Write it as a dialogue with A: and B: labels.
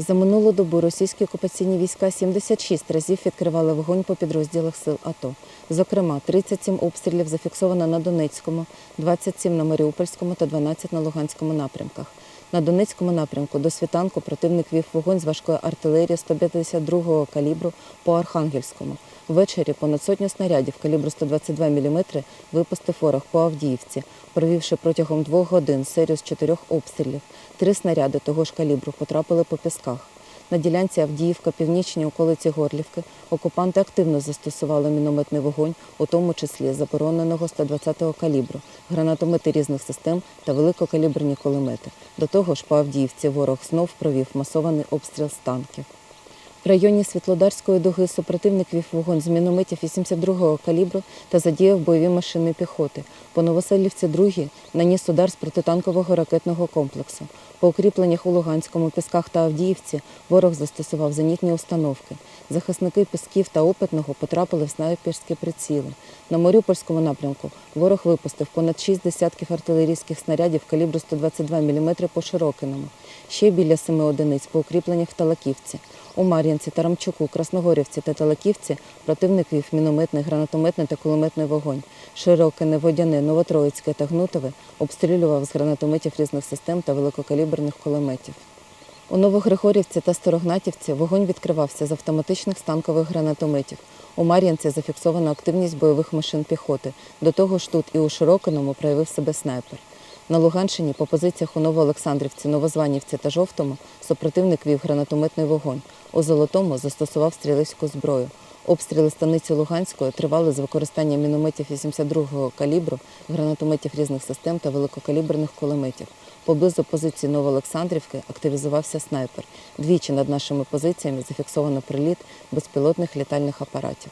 A: За минулу добу російські окупаційні війська 76 разів відкривали вогонь по підрозділах сил АТО. Зокрема, 37 обстрілів зафіксовано на Донецькому, 27 на Маріупольському та 12 на Луганському напрямках. На Донецькому напрямку до світанку противник вів вогонь з важкої артилерії 152-го калібру по Архангельському. Ввечері понад сотню снарядів калібру 122 мм випустив ворог по Авдіївці, провівши протягом двох годин серію з чотирьох обстрілів. Три снаряди того ж калібру потрапили по пісках. На ділянці Авдіївка, північній околиці Горлівки, окупанти активно застосували мінометний вогонь, у тому числі забороненого 120-го калібру, гранатомети різних систем та великокаліберні кулемети. До того ж, по Авдіївці ворог знов провів масований обстріл з танків. В районі Світлодарської дуги супротивник вів вогонь з мінометів 82-го калібру та задіяв бойові машини піхоти. По Новоселівці другі наніс удар з протитанкового ракетного комплексу. По укріпленнях у Луганському, Пісках та Авдіївці ворог застосував зенітні установки. Захисники Пісків та Опитного потрапили в снайперські приціли. На Маріупольському напрямку ворог випустив понад 6 десятків артилерійських снарядів калібру 122 мм по Широкиному. Ще біля семи одиниць по укріпленнях в Талаківці. У Мар'їнці, Тарамчуку, Красногорівці та Талаківці противник вів мінометний, гранатометний та кулеметний вогонь. Широкине, Водяне, Новотроїцьке та Гнутове обстрілював з гранатометів різних систем та великокаліберних кулеметів. У Новогригорівці та Старогнатівці вогонь відкривався з автоматичних станкових гранатометів. У Мар'янці зафіксовано активність бойових машин піхоти. До того ж тут і у Широкиному проявив себе снайпер. На Луганщині по позиціях у Новоолександрівці, Новозванівці та Жовтому супротивник вів гранатометний вогонь. У Золотому застосував стрілецьку зброю. Обстріли станиці Луганської тривали з використанням мінометів 82-го калібру, гранатометів різних систем та великокаліберних кулеметів. Поблизу позиції Новоолександрівки активізувався снайпер. Двічі над нашими позиціями зафіксовано приліт безпілотних літальних апаратів.